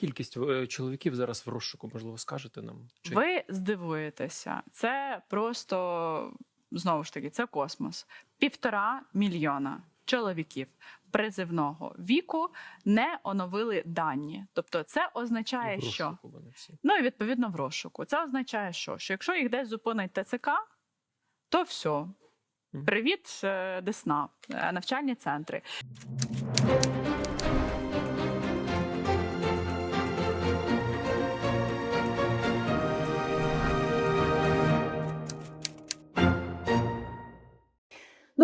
кількість е, чоловіків зараз в розшуку? Можливо, скажете нам? Чи... Ви здивуєтеся, це просто знову ж таки це космос. Півтора мільйона чоловіків призивного віку не оновили дані. Тобто, це означає, в що ну і відповідно в розшуку. Це означає, що, що якщо їх десь зупинить ТЦК, то все. Привіт, е, Десна, е, навчальні центри.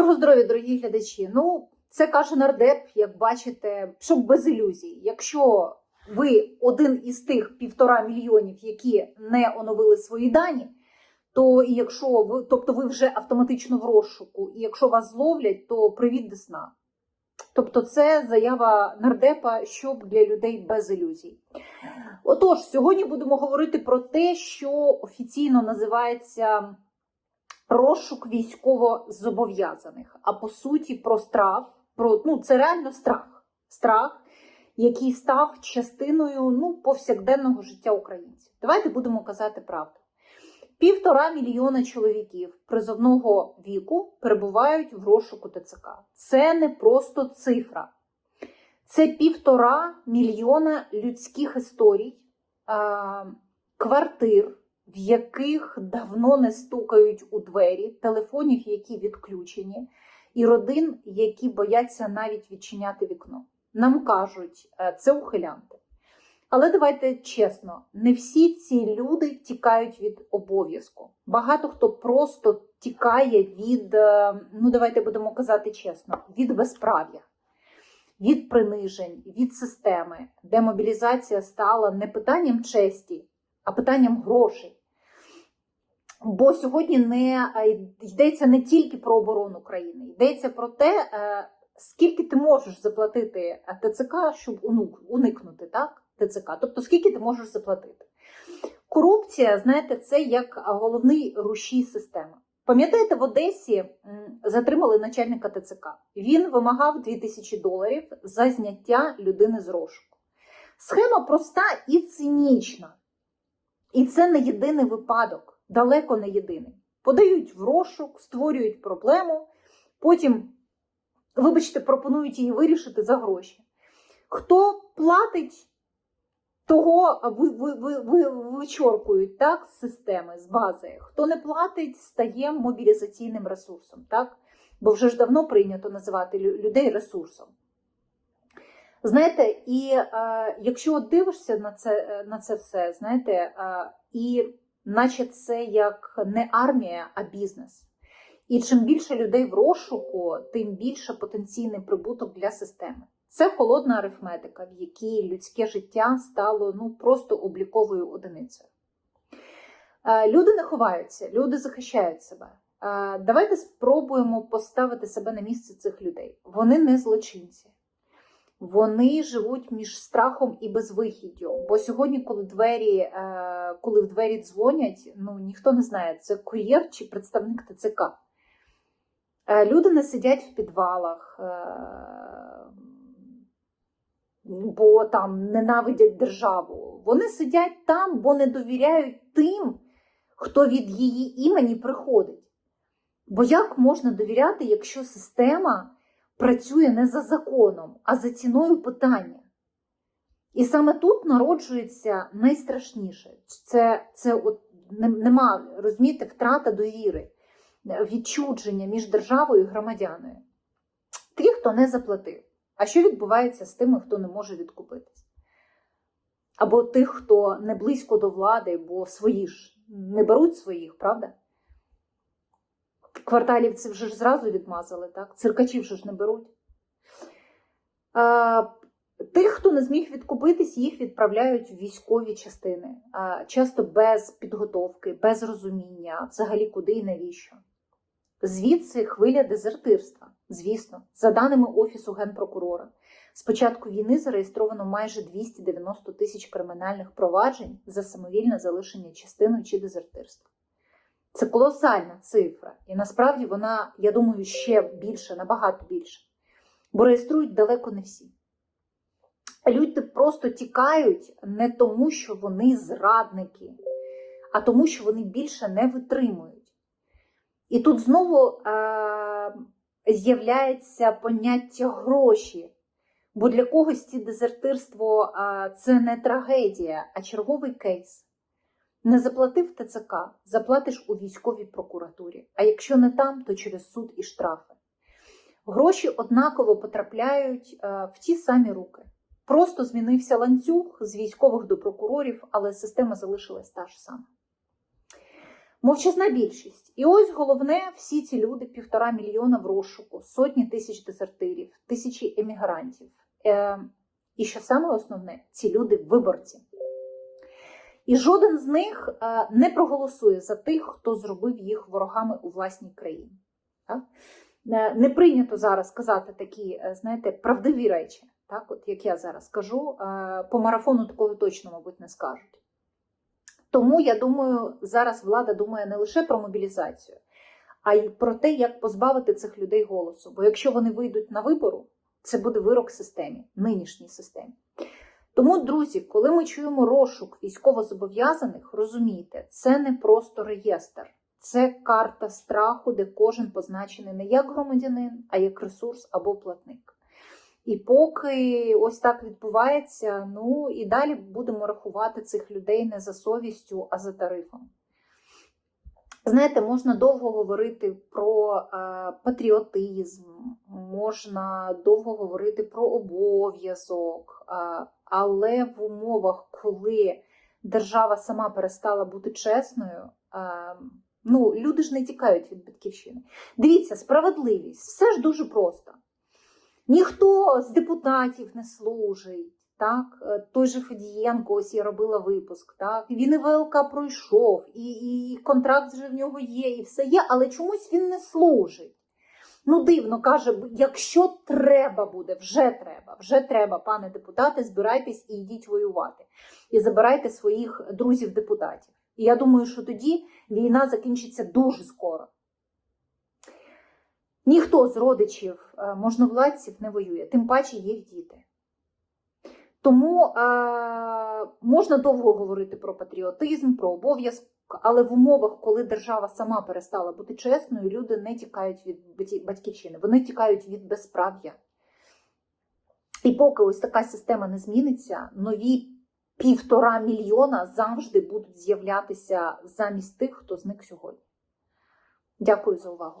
Доброго здоров'я, дорогі глядачі. Ну, це каже нардеп, як бачите, щоб без ілюзій. Якщо ви один із тих півтора мільйонів, які не оновили свої дані, то і якщо ви, тобто ви вже автоматично в розшуку, і якщо вас зловлять, то привіт десна. Тобто, це заява нардепа, щоб для людей без ілюзій. Отож, сьогодні будемо говорити про те, що офіційно називається розшук військово-зобов'язаних, а по суті про страх, про ну це реально страх. Страх, який став частиною ну, повсякденного життя українців. Давайте будемо казати правду. Півтора мільйона чоловіків призовного віку перебувають в розшуку ТЦК. Це не просто цифра. Це півтора мільйона людських історій, квартир, в яких давно не стукають у двері, телефонів, які відключені, і родин, які бояться навіть відчиняти вікно. Нам кажуть, е, це ухилянти. Але давайте чесно, не всі ці люди тікають від обов'язку. Багато хто просто тікає від, е, ну давайте будемо казати чесно, від безправ'я, від принижень, від системи, де мобілізація стала не питанням честі, а питанням грошей. Бо сьогодні не е, йдеться не тільки про оборону країни, йдеться про те, е, скільки ти можеш заплатити е, ТЦК, щоб уникнути так, ТЦК. Тобто, скільки ти можеш заплатити. Корупція, знаєте, це як головний рушій системи. Пам'ятаєте, в Одесі затримали начальника ТЦК. Він вимагав 2000 доларів за зняття людини з розшуку. Схема проста і цинічна. І це не єдиний випадок, далеко не єдиний. Подають в розшук, створюють проблему, потім, вибачте, пропонують її вирішити за гроші. Хто платить, того ви, ви, ви, ви, вичоркують так, з системи, з бази. Хто не платить, стає мобілізаційним ресурсом. Так? Бо вже ж давно прийнято називати людей ресурсом. Знаєте, і е, якщо дивишся на це, е, на це все, знаєте, е, і наче це як не армія, а бізнес. І чим більше людей в розшуку, тим більше потенційний прибуток для системи. Це холодна арифметика, в якій людське життя стало ну, просто обліковою одиницею. Е, Люди не ховаються, люди захищають себе. Е, Давайте спробуємо поставити себе на місце цих людей. Вони не злочинці. Вони живуть між страхом і безвихіддю. Бо сьогодні, коли двері, е, коли в двері дзвонять, ну ніхто не знає, це кур'єр чи представник ТЦК. Е, Люди не сидять в підвалах, е, бо там ненавидять державу. Вони сидять там, бо не довіряють тим, хто від її імені приходить. Бо як можна довіряти, якщо система працює не за законом, а за ціною питання? І саме тут народжується найстрашніше. Це, це от нема, розумієте, втрата довіри, відчудження між державою і громадяною. Ті, хто не заплатив. А що відбувається з тими, хто не може відкупитись? Або тих, хто не близько до влади, бо свої ж не беруть своїх, правда? Кварталівці вже ж зразу відмазали, так? Циркачів вже ж не беруть. А, тих, хто не зміг відкупитись, їх відправляють в військові частини, а, часто без підготовки, без розуміння, взагалі куди і навіщо. Звідси хвиля дезертирства, звісно, за даними Офісу генпрокурора. З початку війни зареєстровано майже 290 тисяч кримінальних проваджень за самовільне залишення частиною чи дезертирство. Це колосальна цифра, і насправді вона, я думаю, ще більше, набагато більше. Бо реєструють далеко не всі. люди просто тікають не тому, що вони зрадники, а тому, що вони більше не витримують. І тут знову е- з'являється поняття гроші. Бо для когось ці дезертирство е, це не трагедія, а черговий кейс. Не заплатив ТЦК, заплатиш у військовій прокуратурі. А якщо не там, то через суд і штрафи. Гроші однаково потрапляють е, в ті самі руки. Просто змінився ланцюг з військових до прокурорів, але система залишилась та ж сама. Мовчазна більшість. І ось головне, всі ці люди, півтора мільйона в розшуку, сотні тисяч дезертирів, тисячі емігрантів. Е, і що саме основне, ці люди виборці. І жоден з них е, не проголосує за тих, хто зробив їх ворогами у власній країні. Так? Е, Не прийнято зараз казати такі, е, знаєте, правдиві речі, так, от як я зараз кажу, по марафону такого точно, мабуть, не скажуть. Тому я думаю, зараз влада думає не лише про мобілізацію, а й про те, як позбавити цих людей голосу. Бо якщо вони вийдуть на вибору, це буде вирок системі, нинішній системі. Тому, друзі, коли ми чуємо розшук військовозобов'язаних, розумійте, це не просто реєстр, це карта страху, де кожен позначений не як громадянин, а як ресурс або платник. І поки ось так відбувається, ну і далі будемо рахувати цих людей не за совістю, а за тарифом. Знаєте, можна довго говорити про е, патріотизм, можна довго говорити про обов'язок, е, але в умовах, коли держава сама перестала бути чесною, е, ну, люди ж не тікають від батьківщини. Дивіться, справедливість, все ж дуже просто. Ніхто з депутатів не служить. Так, Е, той же Федієнко, ось я робила випуск. Так, він і ВЛК пройшов, і, і контракт вже в нього є, і все є, але чомусь він не служить. Ну, дивно, каже, якщо треба буде, вже треба, вже треба, пане депутате, збирайтесь і йдіть воювати. І забирайте своїх друзів-депутатів. І я думаю, що тоді війна закінчиться дуже скоро. Ніхто з родичів е, можновладців не воює, тим паче їх діти. Тому е, можна довго говорити про патріотизм, про обов'язок, але в умовах, коли держава сама перестала бути чесною, люди не тікають від батьківщини, вони тікають від безправ'я. І поки ось така система не зміниться, нові півтора мільйона завжди будуть з'являтися замість тих, хто зник сьогодні. Дякую за увагу.